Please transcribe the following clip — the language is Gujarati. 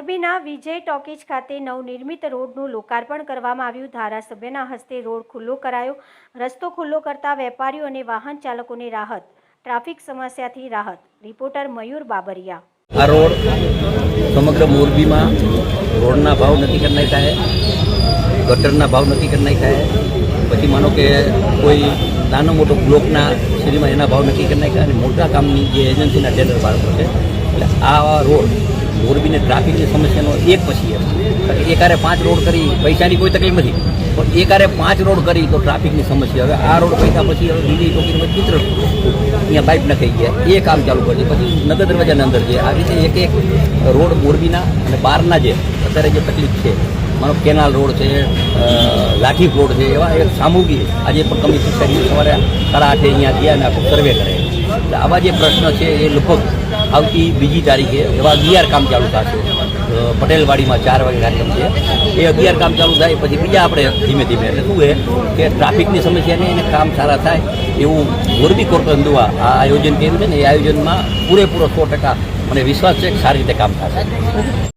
મોરબીના વિજય ટોકીજ ખાતે નવનિર્મિત રોડનું લોકાર્પણ કરવામાં આવ્યું. ધારાસભ્યના હસ્તે રોડ ખુલ્લો કરાયો. રસ્તો ખુલ્લો કરતા વેપારીઓ અને વાહન ચાલકોને રાહત, ટ્રાફિક સમસ્યાથી રાહત. રિપોર્ટર મયુર બાબરિયા. આ રોડ સમગ્ર મોરબીમાં રોડના ભાવ નક્કી કરી નાખ્યા ગટરના ભાવ નક્કી કરી નાખ્યા પછી માનો કે કોઈ નાનો મોટો બ્લોકના સિટીમાં એના ભાવ નક્કી કરી નાખ્યા અને મોટા કામની જે એજન્સીના ટેન્ડર બાળકો છે. એટલે આ રોડ મોરબીને ટ્રાફિકની સમસ્યાનો એક પછી એક. એકારે પાંચ રોડ કરી, પૈસાની કોઈ તકલીફ નથી. પણ એકારે પાંચ રોડ કરી તો ટ્રાફિકની સમસ્યા. હવે આ રોડ પૈસા પછી હવે બીજી ટોકી ચિત્ર અહીંયા પાઇપ નખાઈ ગયા. એ કામ ચાલુ કરી પછી નગર દરવાજાની અંદર છે આ રીતે એક એક રોડ મોરબીના અને બહારના જે અત્યારે જે તકલીફ છે. મારો કેનાલ રોડ છે લાઠી રોડ છે, એવા એક સામૂહિક આજે પણ કમિશન સવારે સાડા આઠે અહીંયા ગયા અને આખું સર્વે કરે એટલે આવા જે પ્રશ્ન છે એ લગભગ આવતી બીજી તારીખે એવા અગિયાર કામ ચાલુ થશે. પટેલવાડીમાં ચાર વાગે કાર્યક્રમ છે. એ અગિયાર કામ ચાલુ થાય, પછી બીજા આપણે ધીમે ધીમે. એટલે શું છે કે ટ્રાફિકની સમસ્યા નહીં અને કામ સારા થાય એવું મોરબી કોર્પોરેશન દ્વારા આ આયોજન કર્યું છે ને, એ આયોજનમાં પૂરેપૂરો સો ટકા મને વિશ્વાસ છે સારી રીતે કામ થશે.